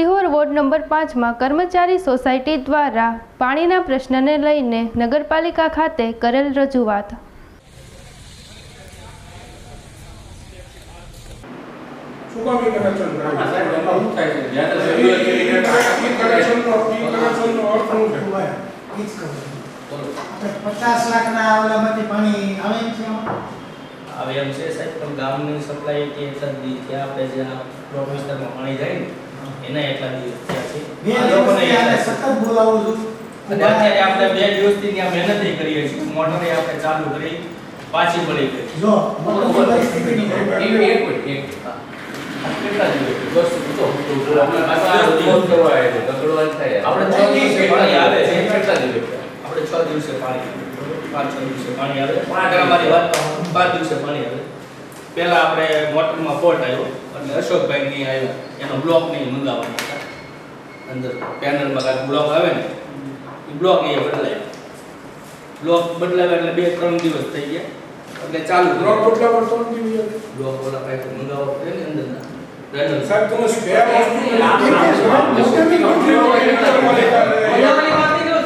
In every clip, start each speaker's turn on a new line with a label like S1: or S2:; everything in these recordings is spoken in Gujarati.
S1: સિહોર વોર્ડ નંબર પાંચમાં કર્મચારી સોસાયટી દ્વારા પાણીના પ્રશ્નને લઈને નગરપાલિકા ખાતે કરેલ રજૂઆત.
S2: પચાસ લાખના ઓલામાંથી પાણી આવે છે
S3: આવે એમ છે સાહેબ પણ ગામની સપ્લાય કે આપણે જે આ વિસ્તારમાં પાણી જાય ને એના એટલા દિવસ થયા છે. લોકોને.
S2: સતત બોલાવું છું.
S3: અને અત્યારે આપણે બે દિવસથી ત્યાં મહેનત કરીએ છીએ. મોટરે આપણે ચાલુ કરી પાછી પડી ગઈ
S2: જો મોટરની પરિસ્થિતિની
S4: એક એક મિનિટ, એક મિનિટ. આ કેટલા દિવસ? બસ તો, તો આપણે પાછા ફોન કરવા આવ્યા છે, થાય. આપણે છ દિવસે પાણી આવે. છે, કેટલા દિવસ
S3: આપણે છ દિવસે પાણી પાંચ છ દિવસે પાણી આવે. પણ અમારી વાત તો દિવસે પાણી આવે. પહેલા આપણે મોટરમાં ફોટ આવ્યો. એટલે અશોકભાઈ ની આવ્યા. એનો બ્લોક નહીં મંગાવવાનો અંદર પેનલમાં કાંઈક બ્લોક આવે ને એ બ્લોક એ બદલાય. બ્લોક બદલાવ્યા એટલે બે ત્રણ દિવસ થઈ ગયા. એટલે ચાલુ
S5: બ્લોક બદલાવવા ત્રણ દિવસ.
S3: બ્લોક ઓલા પાસે મંગાવો પડે ને અંદરના પેનલ.
S5: સાહેબ તમે સ્પેર વસ્તુ
S6: નહીં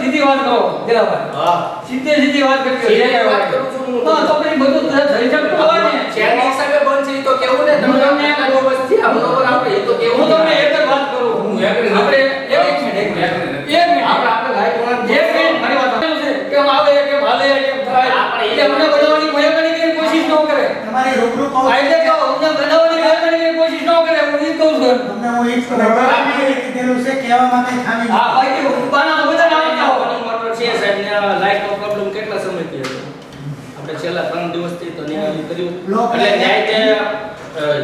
S6: સીધી વાત કહો દિલાભાઈ.
S3: હા.
S6: સીધે સીધી વાત કરજો, જે
S3: સીધી વાત કરું છું હા,
S6: તો કઈ બધું થઈ શકતું હોય ને.
S3: ચેનની હિસાબે બંધ છે તો કેવું ને તમે તમને આટલા વસ્તી આ બરોબર આપણે એ તો કેવું
S6: હું તમને એક જ વાત કરું.
S3: હું એક
S6: આપણે એક મિનિટ, એક મિનિટ. એક મિનિટ.
S3: આપણે આપણે લાઈટ વાળા
S6: એક મિનિટ, મારી વાત છે. કેમ આવે, કેમ હાલે, કેમ થાય.
S3: આપણે એ-
S6: અમને બનાવવાની મહેરબાની કરી કોશિશ ન કરે.
S2: તમારી રૂબરૂ કહો
S6: એટલે કહો, અમને બનાવવાની મહેરબાની કરી કોશિશ ન કરે. હું એ કહું છું.
S2: તમને હું એ જ કહું છું. કીધેલું છે કેવા માટે ખામી
S6: હા,
S2: નથી.
S6: બાકી બાના બધાને આવડતા હોય.
S3: પાણી મોટર છે સાહેબ ને આ લાઈટનો પ્રોબ્લેમ કેટલા સમયથી હતો આપણે છેલ્લા ત્રણ દિવસથી તો નિવારણ કર્યું
S2: બ્લોક
S3: એટલે ન્યાય જે અ,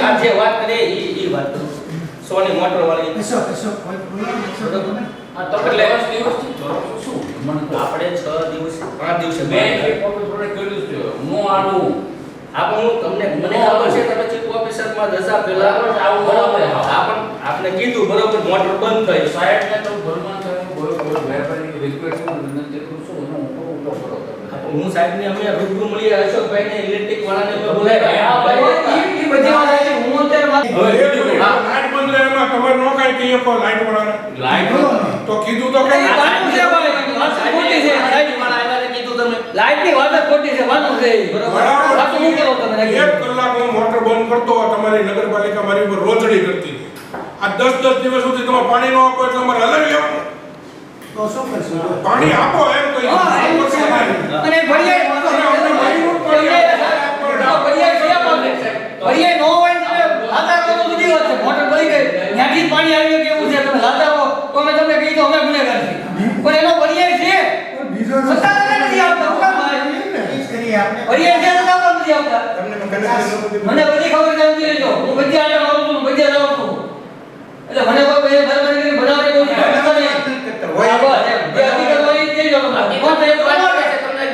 S3: આ જે વાત કરે એ એ વાત કરું સોની મોટર વાળી
S2: કશો કશો કોઈ પ્રોબ્લેમ કશો.
S4: આ તો
S3: એટલે-
S4: કરો છો શું?
S3: આપણે 6 દિવસ 5 દિવસ
S4: મેં વખત થોડે કર્યું છે. હું આનું
S3: આપણ હું તમને મને ખબર છે તમે ચીફ ઓફિસરમાં રજા પહેલા
S4: આવું
S3: બરાબર. આપણ આપને કીધું બરાબર મોટર બંધ થઈ
S4: સાહેબને તો ભરમાન સાહેબ બોલો બોલો વેપારી રિક્વેસ્ટ હું વિનંતી કરું છું હું હું ઉપર કરો.
S3: હું સાહેબને અમે રૂબરૂ મળીએ અશોકભાઈને ઇલેક્ટ્રિક વાળાને બોલાવ્યા
S4: હા, ભાઈ.
S6: બધી વાત. હું વાત
S5: એક મિનિટ,
S4: હા.
S5: લાઈટ બદલે એમાં તમે નો કાંઈ કહી શકો લાઈટ વાળાને.
S4: લાઈટ
S5: તો કીધું તો
S6: એ
S5: કઈ
S6: છે ભાઈ, વાત ખોટી છે.
S3: સાહેબ વાળા આવ્યા કીધું તમે
S6: લાઈટની વાત ખોટી છે, વાતું છે
S5: બરાબર.
S6: વાતું હું કરો તમે
S5: એક કલાક હું મોટર બંધ કરતો તમારી નગરપાલિકા મારી ઉપર રોજડી કરતી આ દસ દસ દિવસ સુધી તમે પાણી ન આપો એટલે અમારે હલાવી
S2: તો શું કરશું
S5: પાણી આપો એમ કહી
S6: હા, એમ છે ભાઈ. અને ભરિયાઈ વાતો છે. ભરિયાઈ- ભરિયાઈ છે આપણે. ભરિયાઈ ન હોય ને તમે લાતા રહો તો જુદી વાત છે. મોટર બળી ગઈ. ત્યાંથી જ પાણી આવી ગયું કેવું છે તમે લાતા રહો તો અમે તમને કહી દો અમે ગુનેગાર છીએ પણ એનો ભરિયાઈ છે
S2: બીજો
S6: સત્તાધાર નથી આવતા. હું કામ ભાઈ?
S2: ઈ જ
S6: પણ નથી આવતા
S5: તમને
S6: મને બધી ખબર છે સમજી હું બધી આટે મારું છું બધી જાઉં છું એટલે મને કોઈ બે મહેરબાની કરીને બનાવવાની કોઈ કરતા નહીં હા, બસ એમ. જે હકીકત હોય એ કહી દો કોણ છે તો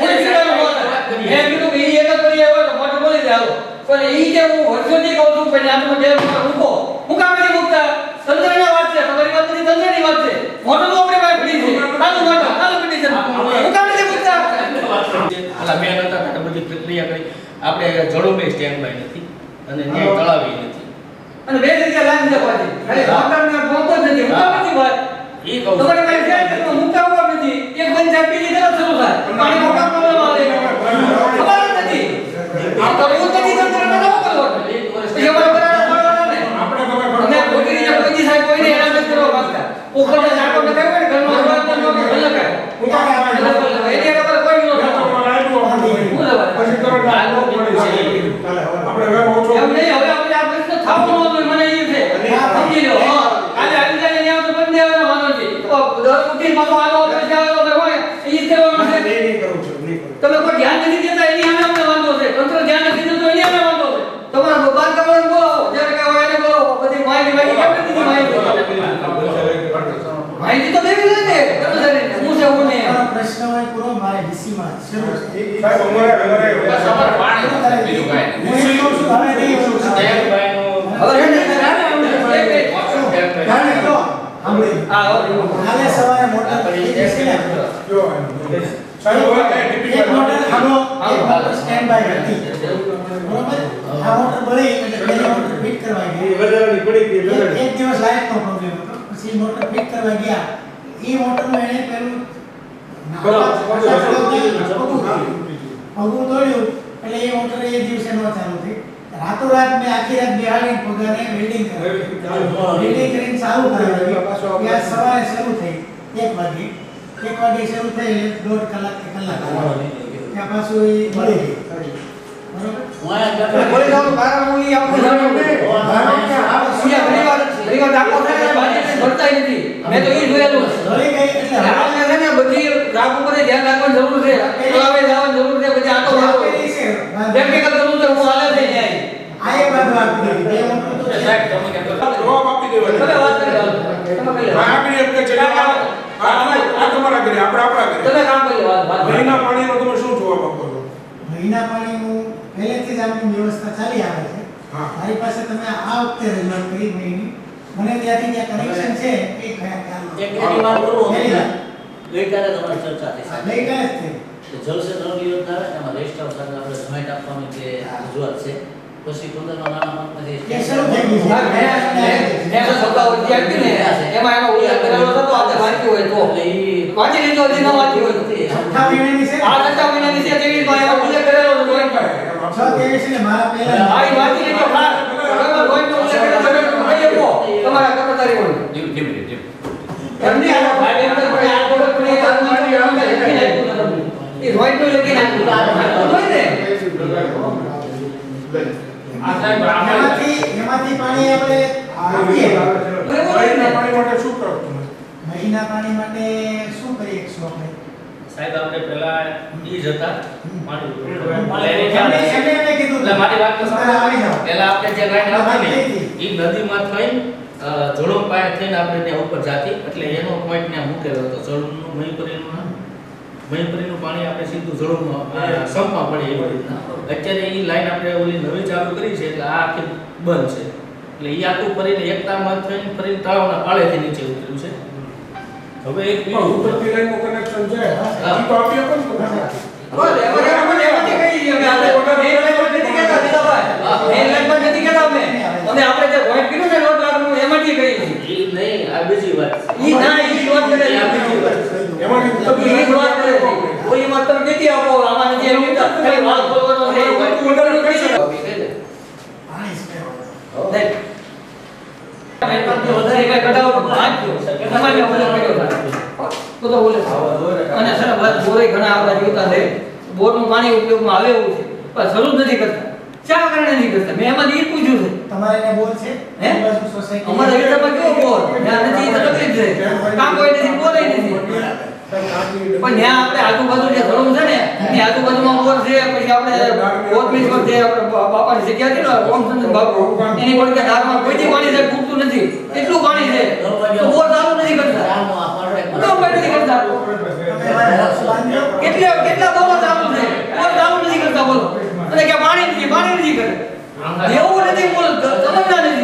S6: હું શીખવાનું કોણ મેં કીધું કે એક જ કરી આવ્યો તો મોટું બોલી દે હાલો. પણ ઈ જે હું વર્ષોથી કહું છું કે આ તમે બે મોટર મૂકો. હું કામ નથી મૂકતા? તંત્રની વાત છે. તમારી વાત તંત્રની વાત છે. મોટું તો આપણી છે. હું કામ નથી મૂકતા?
S3: આલા બધી પ્રક્રિયા કરી આપણે જડોબે સ્ટેન્ડ બાય નથી અને ન્યાય તળાવી નથી
S6: અને બે જગ્યા લાઈન છે પાછી. ખાલી મોટરને પહોંચતો જ નથી. હું નથી વાત?
S3: એ કહું.
S6: તમારે કઈ છે નહીં, મુદ્દા નથી. એક બંધ બીજી તરફ શરૂ થાય. પાણી મોટા problem આવે. ખબર જ નથી. આ કરવું જ નથી, તો તમે નવો કરવાનો. પછી અમારે બરાબર કરવાના ને.
S5: આપણે તમે
S6: અમે ખોટી રીતે કોઈ દી સાહેબ કોઈને હેરાન નથી કરવા માંગતા. ઉપરથી નાટો નખાવ્યો હોય ને, ઘરનો અવાજ ન નખાય, ભલે નખાય.
S5: હું કામ
S6: ભલે નખાય. એની આગળ કોઈ ન નખાય.
S5: તમારે આટલું આપવું
S6: હું
S5: હોય.
S6: લેવા?
S5: પછી તરત
S3: આટલું
S5: પડી જાય.
S2: ચાલે હવે
S5: આપણે હવે ઓછો
S6: એમ નહીં, હવે આપણે આ પ્રશ્ન થવો ન જોઈએ, મને એ છે. સમજી લો, હા. કાલે આવી જાય ને ત્યાં તો બંધ દેવાનો વાંધો નથી. તો દર ઉઠીને પાછો આનો ઓફિસ આવે તો ભાઈ હોય, એ જ કરવાનું છે.
S2: નહીં, નહીં કરું છું નહીં કરું
S6: તમે કોઈ ધ્યાન નથી દેતા એની સામે અમને વાંધો છે તંત્ર ધ્યાન નથી દેતું એની સામે વાંધો છે તમારા બાર કમરણ બોલાવો જ્યારે કે હોય એને બોલાવો બધી માહિતી માહિતી કેમ નથી દીધી માહિતી માહિતી તો દેવી જોઈએ ને કર્મચારીને હું છે હું
S2: તમારો પ્રશ્ન હોય પૂરો મારે ડીસી માં શરૂ
S5: સાહેબ અમારે અમારે
S4: બસ અમારે પાણી બીજું કાંઈ.
S2: હું એમ કહું છું, હવે નહીં એવું છે.
S6: હવે છે ને.
S2: જાણે તો.
S6: હા, હવે.
S2: કાલે સવારે મોટા પડી જશે ને
S5: જો સાહેબ હવે કઈ
S2: મોટર
S5: નથી.
S2: હાલો મોટર સ્ટેન્ડ બાય હતી બરોબર આ મોટર બળી એટલે પેલી મોટર ફિટ કરવા ગઈ એક એક દિવસ દિવસ લાઇટનો પ્રોબ્લેમ હતો પછી મોટર ફિટ કરવા ગયા એ મોટરનું એણે પેલું પગું તોડ્યું એટલે એ મોટર એ દિવસે ન ચાલુ થઈ રાતોરાત મેં આખી રાત બિહાડી પગારે વેલ્ડિંગ કરાવી વેલ્ડિંગ કરીને ચાલુ કરાવી ત્યાં સવારે શરૂ થઈ એક વાગે એક વાગે શરૂ થઈ એટલે દોઢ કલાક કે કલાક ત્યાં પાછું એ મળી ગઈ બરોબર
S6: બોલી જાઓ મારા મૂલી આપણું જાણ્યું કે અહીંયા ઘણી વાર ઘણી વાર ડાકો થાય ને નથી. મેં તો એ જોયેલું છે
S2: ગઈ એટલે
S6: આપણે છે ને બધી રાખ ઉપર ધ્યાન રાખવાની જરૂર છે. તો આવે જવાની જરૂર છે પછી આટો
S2: છે.
S6: ટેકનિકલ કરવું તો હું હાલે થઈ જાય
S2: આ એક વાત વાત કરી.
S3: સાહેબ તમે કહેતો
S5: જવાબ આપી દેવાનો.
S6: તમે વાત કરી તમે કરી લો.
S5: કે છે. આ આ તમારા- ઘરે આપણે આપણા ઘરે.
S6: તમે કામ કરી વાત.
S5: મહિના પાણીનો તમે શું જવાબ આપો છો?
S2: મહિના પાણીનું પહેલેથી જ આપણી વ્યવસ્થા ચાલી આવે છે.
S5: હા.
S2: મારી પાસે તમે આ વખતે રજૂઆત કરી મહિની. મને ત્યાંથી જે કનેક્શન છે એ કયા ખ્યાલ
S7: એક એની વાત કરું ગઈકાલે તમારી ચર્ચા થઈ.
S2: ગઈકાલે જ થઈ.
S7: જલસે નવ યોજના આવે એમાં રેસ્ટ સાથે આપણે જોઈન્ટ આપવાની જે રજૂઆત છે. પછી પંદરમાં નાના પંચમાંથી
S2: એ શરૂ થઈ ગયું
S6: મેં- મેં- તો સત્તા વચ્ચે આપી ને. એમાં એનો ઉલ્લેખ કરેલો હતો તો આપણે વાંચ્યું હોય તો. વાંચી લીધો હજી ન વાંચ્યું હોય તો.
S2: છઠ્ઠા મહિનાની છે.
S6: આ છઠ્ઠા મહિનાની છે તેવી માં એનો ઉલ્લેખ કરેલો હતો જોઈન્ટ પર.
S2: છ એટલે મારા પહેલા
S6: હા વાંચી લીધો. હા બરાબર જોઈન્ટનો આ પ્રોડક્ટની આ મારી આમને લખી નાખ્યું છે તમને. એ જોઈન્ટનું લખી નાખ્યું આટલું હોય ને
S3: આ સાહેબ આપણે
S2: એમાંથી એમાંથી પાણી આપણે આપીએ
S5: મહિના પાણી માટે શું કરો તમે
S2: મહિના પાણી માટે શું કરી શકશું આપણે
S3: સાહેબ આપણે પહેલા ઈ જ હતા પાણી
S2: એમને એમને એમને કીધું
S3: એટલે મારી વાત તો
S2: તમે આવી જાઓ
S3: પહેલા આપણે જે લાઈન આવતી ને
S2: હતી.
S3: ઈ નદીમાં થઈને અ, જોડો થઈને આપણે ત્યાં ઉપર જાતી એટલે એનો પોઈન્ટ ત્યાં મૂકેલો હતો. જળનું મહીપરીનું મહીપરીનું પાણી આપણે સીધું જળમાં સંપમાં પડે એવી રીતના અત્યારે એ લાઈન આપણે ઓલી નવી ચાલુ કરી છે એટલે આ આખી બંધ છે. એટલે એ આખું ફરીને એકતામાં થઈને ફરીને તળાવના પાળેથી નીચે ઉતર્યું છે. હવે એક
S5: પણ
S3: બીજું
S5: ઉપરથી લાઈનનું કનેક્શન છે
S3: હા.
S5: એ તો આપી પણ તમે.
S6: એમાં એમાં એમાં એમાંથી કઈ અમે કે આપણે main line પર નથી કેતા દીધા ભાઈ. મેઈન લાઈન પર નથી કેતા અમે. અમે આપણે જે point કર્યું ને નોટ રાખવાનું એમાંથી કહીએ છીએ.
S3: ઈ નહીં આ બીજી વાત છે.
S6: ઈ ના ઈ વાત કરે
S3: આ બીજી વાત છે.
S5: એમાંથી તો
S6: ઈ વાત કરે છે. ઓલીમાં તમે નથી આપો આમાં નથી એમ કે ખાલી વાત બોલવાનો છે.
S5: વધારે કહી શકો.
S2: પાણી
S6: નહીં. main point થી વધારે કાંઈ કઢાવો તો તમારે અને બોરે ઘણા આપણા છે બોરનું પાણી ઉપયોગમાં આવે એવું છે પણ જરૂર નથી કરતા શા કારણે નથી કરતા? મેં એમાં ઈ પૂછ્યું છે.
S2: તમારે એને બોલ છે?
S6: હે?
S2: એ બાજુ સોસાયટી
S6: અમારા કેવો બોલ? ત્યાં નથી તો તકલીફ છે. કામ કોઈ નથી બોલે નથી. પણ ત્યાં આપણે આજુબાજુ જે ઘણું છે ને એની આજુબાજુમાં બોર છે પછી આપણે કોથમીર છે આપણે બાપાની જગ્યા છે ને ઓમચંદ બાપુ એની પર કે ધારમાં કોઈથી પાણી છે ખૂટતું નથી. એટલું પાણી છે. તો બોર ચાલુ નથી કરતા.
S7: રામનો પાડો એક
S6: કેમ કોઈ નથી કરતા કેટલા કેટલા બોલો ચાલુ છે બોર ચાલુ નથી કરતા બોલો અને કે પાણી નથી પાણી નથી કરે